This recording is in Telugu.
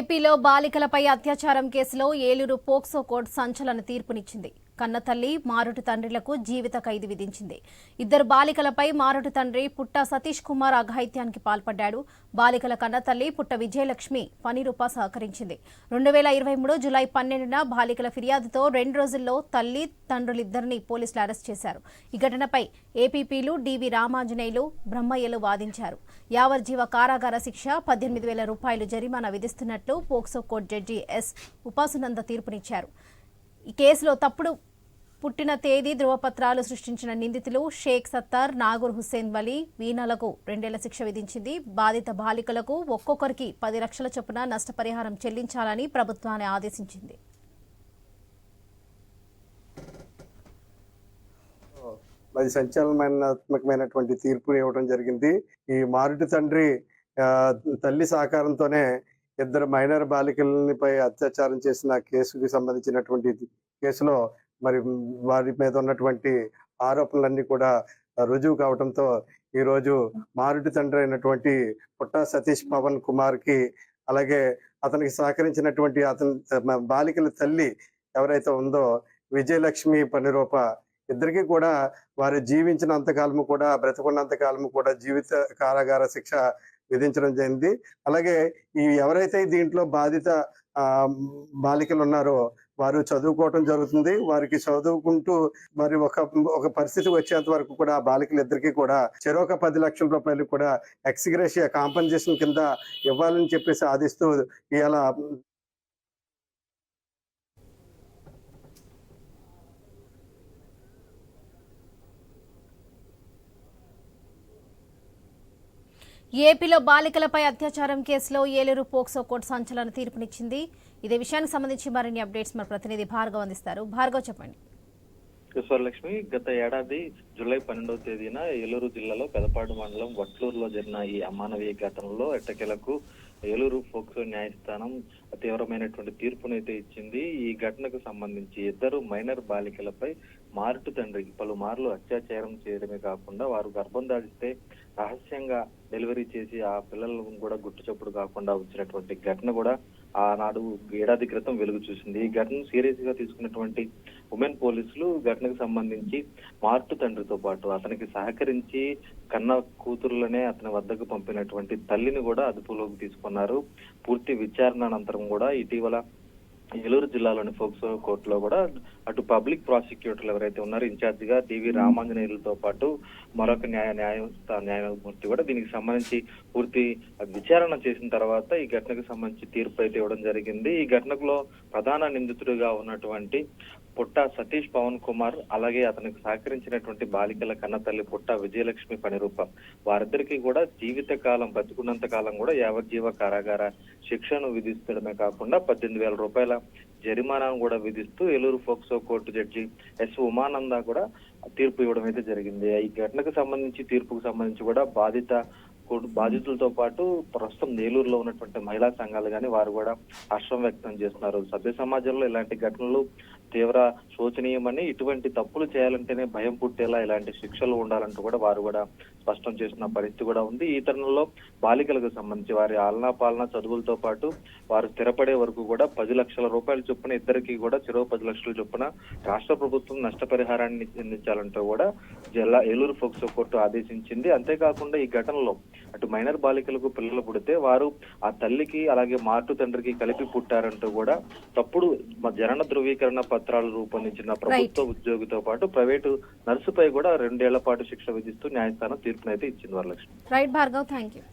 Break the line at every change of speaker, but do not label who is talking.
ఏపీలో బాలికలపై అత్యాచారం కేసులో ఏలూరు పోక్సో కోర్టు సంచలన తీర్పునిచ్చింది. కన్నతల్లి మారుటి తండ్రులకు జీవిత ఖైదు విధించింది. ఇద్దరు బాలికలపై మారుటి తండ్రి పుట్ట సతీష్ కుమార్ అఘాయిత్యానికి పాల్పడ్డాడు. బాలికల కన్నతల్లి పుట్ట విజయలక్ష్మి పని రూపా సహకరించింది. రెండు వేల ఇరవై మూడు జులై పన్నెండున బాలికల ఫిర్యాదుతో రెండు రోజుల్లో తల్లి తండ్రులిద్దరిని పోలీసులు అరెస్ట్ చేశారు. ఈ ఘటనపై ఏపీపీలు డివి రామాంజనేయులు బ్రహ్మయ్యలు వాదించారు. యావజ్జీవ కారాగార శిక్ష పద్దెనిమిది వేల రూపాయలు జరిమానా విధిస్తున్నట్లు POCSO court judge S Upasunanda తీర్పునిచ్చారు. ఈ కేసులో తప్పుడు పుట్టిన తేదీ ధృవపత్రాలు సృష్టించిన నిందితులు షేక్ సత్తార్ నాగూర్ హుస్సేన్ వలీ వీణలకు రెండేళ్ళ శిక్ష విధించింది. బాధిత బాలికలకు ఒక్కొక్కరికి పది లక్షల చొప్పున నష్టపరిహారం చెల్లించాలని ప్రభుత్వాన్ని ఆదేశించింది.
అది సంచలనాత్మకమైనటువంటి తీర్పు ఇవ్వడం జరిగింది. ఈ మారుటి తండ్రి ఆ, తల్లి సహకారంతోనే ఇద్దరు మైనర్ బాలికలపై అత్యాచారం చేసిన కేసుకి సంబంధించినటువంటి కేసులో మరి వారి మీద ఉన్నటువంటి ఆరోపణలన్నీ కూడా రుజువు కావడంతో ఈ రోజు మారుటి తండ్రి అయినటువంటి పుట్టా సతీష్ పవన్ కుమార్కి అలాగే అతనికి సహకరించినటువంటి అతని బాలికల తల్లి ఎవరైతే ఉందో విజయలక్ష్మి పనిరూప ఇద్దరికి కూడా వారు జీవించినంత కాలము కూడా బ్రతకున్నంత కాలము కూడా జీవిత కారాగార శిక్ష విధించడం జరిగింది. అలాగే ఈ ఎవరైతే దీంట్లో బాధిత ఆ బాలికలు ఉన్నారో వారు చదువుకోవటం జరుగుతుంది. వారికి చదువుకుంటూ మరి ఒక ఒక పరిస్థితి వచ్చేంత వరకు కూడా బాలికలు ఇద్దరికి కూడా చెరొక పది లక్షల రూపాయలు కూడా ఎక్స్గ్రేషియా కాంపన్సేషన్ కింద ఇవ్వాలని చెప్పేసి ఆదిస్తూ ఇలా
ఏపీలో బాలికలపై అత్యాచారం కేసులో ఏలూరు పోక్సో కోర్టు సంచలన తీర్పునిచ్చింది. ఇదే విషయానికి సంబంధించి మరిన్ని అప్డేట్స్ మన ప్రతినిధి భార్గవ్ అందిస్తారు. భార్గవ్ చెప్పండి.
లక్ష్మి గత ఏడాది జూలై పన్నెండవ తేదీన ఏలూరు జిల్లాలో పెదపాడు మండలం వట్లూరులో జరిగిన ఈ అమానవీయ ఘటనలో ఎట్టకేలకు ఏలూరు ఫోక్సో న్యాయస్థానం తీవ్రమైనటువంటి తీర్పునైతే ఇచ్చింది. ఈ ఘటనకు సంబంధించి ఇద్దరు మైనర్ బాలికలపై మారుటు తండ్రి పలుమార్లు అత్యాచారం చేయడమే కాకుండా వారు గర్భం దాటితే రహస్యంగా డెలివరీ చేసి ఆ పిల్లలను కూడా గుట్టు చప్పుడు కాకుండా వచ్చినటువంటి ఘటన కూడా ఆనాడు ఏడాది క్రితం వెలుగు చూసింది. ఈ ఘటనను సీరియస్గా తీసుకున్నటువంటి ఉమెన్ పోలీసులు ఘటనకు సంబంధించి మార్టు తండ్రితో పాటు అతనికి సహకరించి కన్న కూతురులనే అతని వద్దకు పంపినటువంటి తల్లిని కూడా అదుపులోకి తీసుకున్నారు. పూర్తి విచారణ అనంతరం కూడా ఇటీవల ఏలూరు జిల్లాలోని ఫోక్సో కోర్టులో కూడా అటు పబ్లిక్ ప్రాసిక్యూటర్లు ఎవరైతే ఉన్నారో ఇన్ఛార్జ్గా డివి రామాంజనేయులతో పాటు మరొక న్యాయ న్యాయ న్యాయమూర్తి కూడా దీనికి సంబంధించి పూర్తి విచారణ చేసిన తర్వాత ఈ ఘటనకు సంబంధించి తీర్పు అయితే ఇవ్వడం జరిగింది. ఈ ఘటనలో ప్రధాన నిందితుడిగా ఉన్నటువంటి పుట్ట సతీష్ పవన్ కుమార్ అలాగే అతనికి సహకరించినటువంటి బాలికల కన్న తల్లి పుట్ట విజయలక్ష్మి పనిరూప వారిద్దరికి కూడా జీవిత కాలం బతుకున్నంత కాలం కూడా యావజ్జీవ కారాగార శిక్షను విధిస్తడమే కాకుండా పద్దెనిమిది వేల రూపాయల జరిమానాను కూడా విధిస్తూ Eluru POCSO court judge S Umananda కూడా తీర్పు ఇవ్వడం అయితే జరిగింది. ఈ ఘటనకు సంబంధించి తీర్పుకు సంబంధించి కూడా బాధిత బాధితులతో పాటు ప్రస్తుతం నేలూరులో ఉన్నటువంటి మహిళా సంఘాలు కానీ వారు కూడా హర్షం వ్యక్తం చేస్తున్నారు. సభ్య సమాజంలో ఇలాంటి ఘటనలు తీవ్ర శోచనీయమని ఇటువంటి తప్పులు చేయాలంటేనే భయం పుట్టేలా ఇలాంటి శిక్షలు ఉండాలంటూ కూడా వారు కూడా స్పష్టం చేసిన పరిస్థితి కూడా ఉంది. ఈ తరుణంలో బాలికలకు సంబంధించి వారి ఆలనా పాలన చదువులతో పాటు వారు స్థిరపడే వరకు కూడా పది లక్షల రూపాయల చొప్పున ఇద్దరికి కూడా చెరో పది లక్షల చొప్పున రాష్ట్ర ప్రభుత్వం నష్టపరిహారాన్ని చెల్లించాలంటూ కూడా జిల్లా ఏలూరు ఫోక్సో కోర్టు ఆదేశించింది. అంతేకాకుండా ఈ ఘటనలో అటు మైనర్ బాలికలకు పిల్లలు పుడితే వారు ఆ తల్లికి అలాగే మార్టు తండ్రికి కలిపి పుట్టారంటూ కూడా తప్పుడు జనన ధృవీకరణ పత్రాలు రూపొందించిన ప్రభుత్వ ఉద్యోగితో పాటు ప్రైవేటు నర్సుపై కూడా రెండేళ్ళ పాటు శిక్ష విధిస్తూ న్యాయస్థానం తీర్పునైతే ఇచ్చింది Varalakshmi.
Right Bhargav thank you